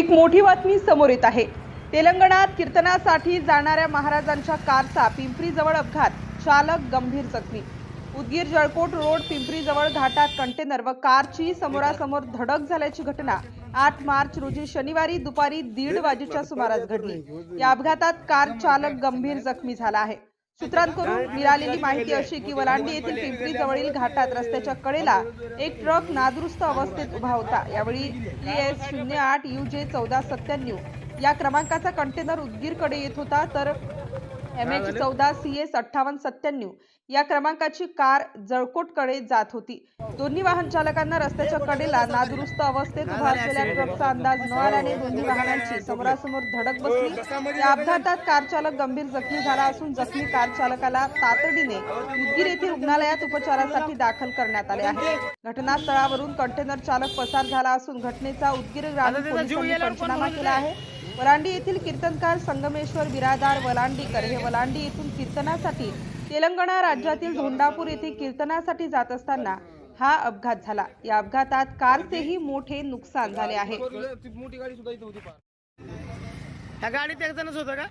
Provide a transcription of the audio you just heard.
एक मोठी बातमी समोर येत आहे. तेलंगणात कीर्तनासाठी जाणाऱ्या महाराजांच्या कारचा पिंपरीजवळ अपघात चालक गंभीर जखमी. उदगीर जळकोट रोड पिंपरीजवळ घाटात कंटेनर व कारची समोरासमोर धडक झाल्याची घटना आठ मार्च रोजी शनिवारी दुपारी दीड वाजेच्या सुमारास घडली. या अपघातात कार चालक गंभीर जखमी झाला आहे. सूत्रांकडून मिळालेली माहिती अशी की वलांडी येथील पिंपरी जवळील घाटात रस्त्याच्या कडेला एक ट्रक नादुरुस्त अवस्थेत उभा होता. यावेळी ई एस शून्य आठ यू जे चौदा सत्त्याण्णव या क्रमांकाचा कंटेनर उदगीरकडे येत होता. तर एम एच चौदा सी एस अठ्ठावन्न सत्त्याण्णव या क्रमांकाची कार जळकोटकडे जात होती. दोन्ही वाहन चालकांना रस्त्याच्या कडेला नादुरुस्त अवस्थेत उभा असलेल्या ट्रकचा अंदाज न आल्याने दोन्ही वाहनांची समोरासमोर धडक बसली. या अपघातात कार चालक गंभीर जखमी झाला असून जखमी कार चालकाला तातडीने उदगीर येथील रुग्णालयात उपचारासाठी दाखल करण्यात आले आहे. घटनास्थळावरून कंटेनर चालक पसार झाला असून घटनेचा उदगीर ग्रामीण पोलिसांनी पंचनामा केला आहे. वलांडी येथील कीर्तनकार संगमेश्वर बिरादार वलांडीकर हे वलांडी येथून कीर्तनासाठी तेलंगणा राज्यातील धोंडापूर येथे कीर्तनासाठी जात असताना हा अपघात झाला. या अपघातात कारचेही मोठे नुकसान झाले आहे. ती मोठी गाडी सुद्धा इथे होती पहा. ह्या गाडीत एक जणच होतं का?